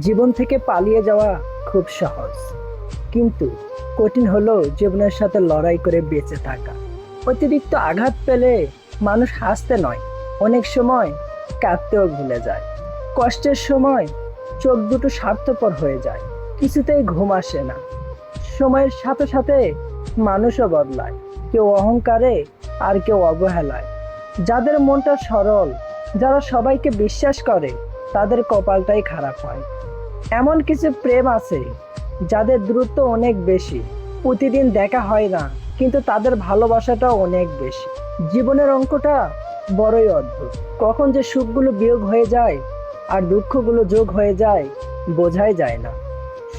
জীবন থেকে পালিয়ে যাওয়া খুব সহজ। কিন্তু কঠিন হলো জীবনের সাথে লড়াই করে বেঁচে থাকা। অতিরিক্ত আঘাত পেলে মানুষ হাসতে নয়, অনেক সময় কাঁদতেও ভুলে যায়। কষ্টের সময় চোখ দুটো স্বার্থপর হয়ে যায়, কিছুতেই ঘুম আসে না। সময়ের সাথে সাথে মানুষও বদলায়, কেউ অহংকারে আর কেউ অবহেলায়। যাদের মনটা সরল, যারা সবাইকে বিশ্বাস করে তাদের কপালটাই খারাপ হয়। এমন কিছু প্রেম আছে যাদের দূরত্ব অনেক বেশি। প্রতিদিন দেখা হয় না, কিন্তু তাদের ভালোবাসাটাও অনেক বেশি। জীবনের অঙ্কটা বড়ই অদ্ভুত। কখন যে সুখগুলো বিয়োগ হয়ে যায় আর দুঃখগুলো যোগ হয়ে যায় বোঝাই যায় না।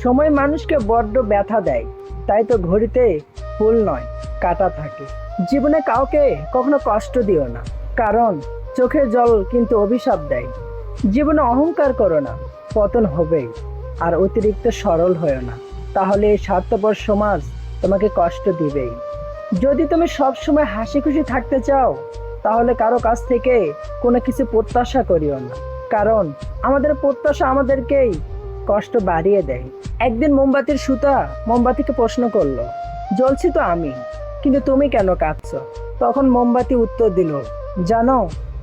সময় মানুষকে বড্ড ব্যথা দেয়, তাই তো ঘড়িতে ফুল নয়, কাটা থাকে। জীবনে কাউকে কখনো কষ্ট দিও না, কারণ চোখের জল কিন্তু অভিশাপ দেয়। জীবনে অহংকার করো না, পতন হবেই, আর অতিরিক্ত সরল হয়েও না। তাহলে এই স্বার্থপর সমাজ তোমাকে কষ্ট দিবেই। যদি তুমি সব সময় হাসি খুশি থাকতে চাও, তাহলে কারও কাছ থেকে কোনো কিছু প্রত্যাশা করিও না। কারণ আমাদের প্রত্যাশা আমাদেরকেই কষ্ট বাড়িয়ে দেয়। একদিন মোমবাতির সুতা মোমবাতিকে প্রশ্ন করল, জ্বলছি তো আমি, কিন্তু তুমি কেন কাঁদছ? তখন মোমবাতি উত্তর দিল, জানো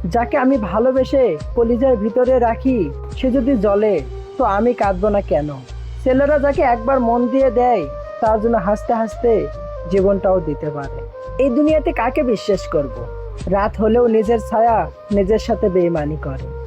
যাকে আমি ভালোবেসে কলিজার ভিতরে রাখি, সে যদি জলে তো আমি কাঁদবো না কেন? ছেলেরা যাকে একবার মন দিয়ে দেয়, তার জন্য হাসতে হাসতে জীবনটাও দিতে পারে। এই দুনিয়াতে কাকে বিশ্বাস করব। রাত হলেও নিজের ছায়া নিজের সাথে বেইমানি করে।